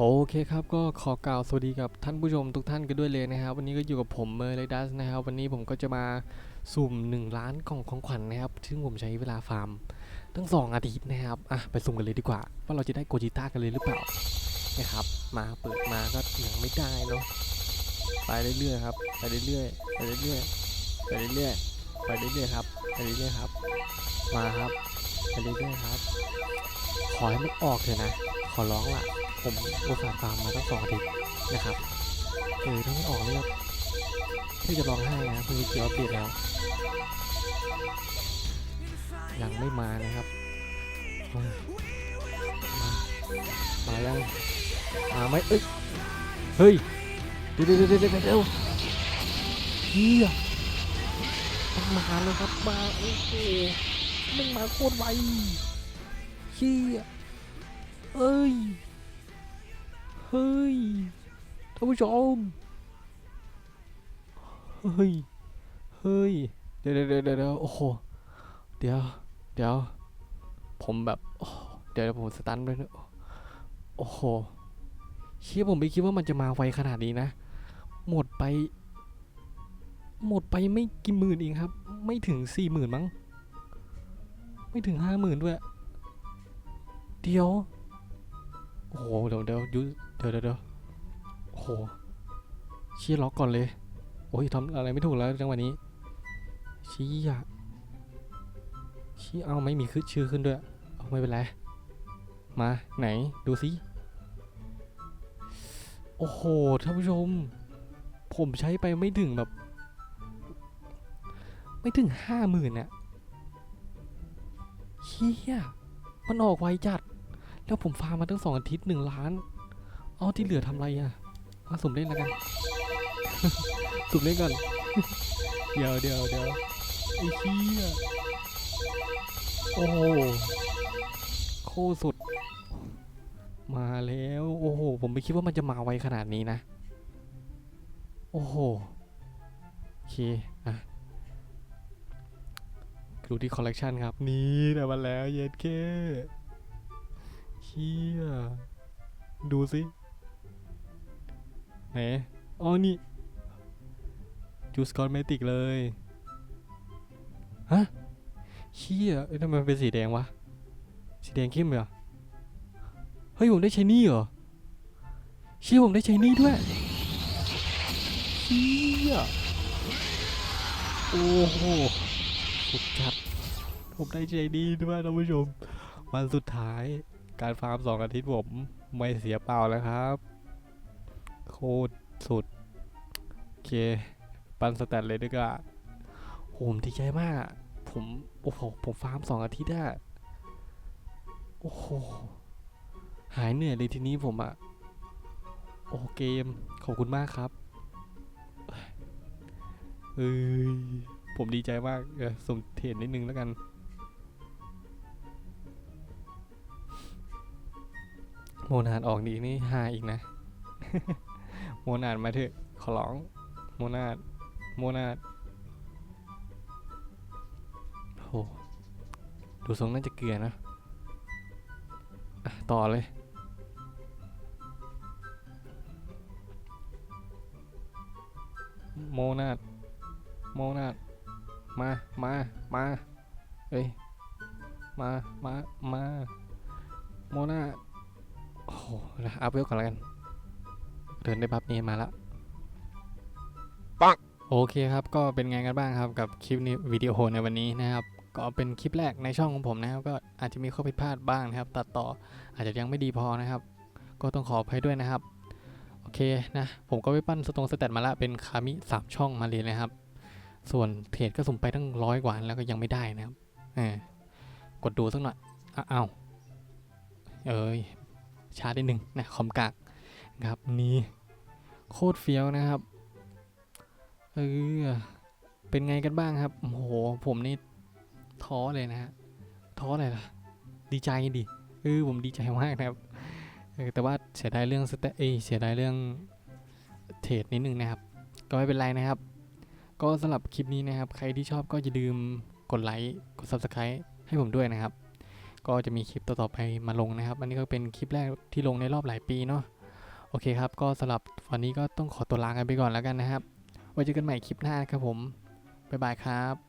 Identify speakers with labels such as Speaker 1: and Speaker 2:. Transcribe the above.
Speaker 1: โอเคครับก็ขอกล่าวสวัสดีกับท่านผู้ชมทุกท่านกันด้วยเลยนะครับ วันนี้ก็อยู่กับผมเมอร์เลดัสนะครับ วันนี้ผมก็จะมาสุ่ม 1 ล้านกล่องของขวัญนะครับ ซึ่งผมใช้เวลาฟาร์มทั้ง 2 อาทิตย์นะครับ อะ ไปสุ่มกันเลยดีกว่า ว่าเราจะได้โกจิต้ากันเลยหรือเปล่านะครับ มาเปิดมาก็ยังไม่ได้เนาะไปเรื่อยๆครับไปเรื่อยๆไปเรื่อยๆไปเรื่อยๆไปเรื่อยๆครับไปเรื่อยๆครับ มาครับไปเรื่อยๆครับ ขอให้มันออกเถอะนะ ขอร้องละ ผมอุตส่าห์ฟาร์มมาตั้งสองอาทิตย์นะครับเออถ้าไม่ออกเนี่ยพี่จะร้องไห้นะเพิ่งเกียวอัปเดตแล้ว ยังไม่มานะครับมามายังมาไหมเอ้ยเฮ้ยเดี๋ยวเดี๋ยวเดี๋ยวเดี๋ยวเฮียต้องมาเลยครับมาโอ้โหมึงมาโคตรไวเฮียเอ้ย เฮ้ยท่านผู้ชม เฮ้ย เฮ้ย เดี๋ยวเดี๋ยวเดี๋ยวโอ้โห เดี๋ยว เดี๋ยว ผมแบบเดี๋ยวผมสตันด้วยนะโอ้โหเชี่ยผมไม่คิดว่ามันจะมาไวขนาดนี้นะ หมดไป หมดไปไม่กี่หมื่นเองครับ ไม่ถึงสี่หมื่นมั้ง ไม่ถึงห้าหมื่นด้วย เดี๋ยว โอ้โหเดี๋ยวเดี๋ยวยุเดี๋ยวเดี๋ยวเดี๋ยวโอ้โหเชี่ยล็อกก่อนเลย โอ้ยทำอะไรไม่ถูกแล้วจังหวะนี้เชี่ยเชี่ยเอาไม่มีขึ้นชื่อขึ้นด้วยเอาไม่เป็นไร มาไหนดูสิ โอ้โหท่านผู้ชม ผมใช้ไปไม่ถึงแบบ ไม่ถึงห้าหมื่นอะเฮียมันออกไวจัด แล้วผมฟาร์มมาตั้งสองอาทิตย์หนึ่งล้าน เอาที่เหลือทำไรอะมาสุ่มเล่นแล้วกัน สุ่มเล่นก่อน เดี๋ยวเดี๋ยวเดี๋ยวไอ้เหี้ยโอ้โหโคสุด มาแล้ว โอ้โห ผมไม่คิดว่ามันจะมาไวขนาดนี้นะ โอ้โห โอเค อะดูที่คอลเลกชันครับ นี่ได้มาแล้วเย็ดเค เชี่ยดูสิไหนอ๋อนี่จูสกอตเมติกเลยฮะเชี่ยทำไมเป็นสีแดงวะ สีแดงเข้มเลยเหรอเฮ้ยผมได้ใช้นี่เหรอเชี่ยผมได้ใช้นี่ด้วยเชี่ยโอ้โหสุดจัดผมได้ใช้นี่ด้วยท่านผู้ชม วันสุดท้าย การฟาร์มสองอาทิตย์ผมไม่เสียเปล่าแล้วครับ โคตรสุด โอเค ปันสแตทเลยดีกว่าโหผมดีใจมาก ผมโอ้โหผมฟาร์มสองอาทิตย์อะโอ้โห หายเหนื่อยเลยทีนี้ผมอะโอ้เกม ขอบคุณมากครับเอ้ยผมดีใจมากสมเทนนิดนึงแล้วกัน โมนานออกดีนี่ฮาอีกนะ โมนานมาเถอะขอร้อง โมนาดโมนาดโหดูทรงน่าจะเกลือนะอะต่อเลย โมนาดโมนาดมา มา มาเอ้ย มา มา มา โมนาด โอ้โหนะอัพเวลก่อนแล้วกันเดินได้บัฟนี้มาแล้ว
Speaker 2: ปัง
Speaker 1: โอเคครับ ก็เป็นไงกันบ้างครับกับคลิปนี้วิดีโอในวันนี้นะครับ ก็เป็นคลิปแรกในช่องของผมนะครับ ก็อาจจะมีข้อผิดพลาดบ้างนะครับ ตัดต่ออาจจะยังไม่ดีพอนะครับ ก็ต้องขออภัยด้วยนะครับ โอเคนะ ผมก็ไปปั้นสตรงสแตทมาละเป็นคามิสามช่องมาเลยนะครับ ส่วนเทรดก็สุ่มไปตั้งร้อยกว่าแล้วก็ยังไม่ได้นะครับเออกดดูสักหน่อยอะอ้าวเอ้ย ชาได้หนึ่งนะคอมกากนะครับนี่โคตรเฟี้ยวนะครับเออเป็นไงกันบ้างครับโอ้โหผมนี่ท้อเลยนะฮะท้อเลยล่ะดีใจดิเออผมดีใจมากนะครับแต่ว่าเสียดายเรื่องสเตเอเสียดายเรื่องเทรดนิดนึงนะครับ ก็ไม่เป็นไรนะครับ ก็สำหรับคลิปนี้นะครับ ใครที่ชอบก็อย่าลืมกดไลค์กด subscribe ให้ผมด้วยนะครับ ก็จะมีคลิปต่อๆไปมาลงนะครับอันนี้ก็เป็นคลิปแรกที่ลงในรอบหลายปีเนาะโอเคครับ ก็สำหรับวันนี้ก็ต้องขอตัวลากันไปก่อนแล้วกันนะครับไว้เจอกันใหม่คลิปหน้าครับผมบ๊ายบายครับ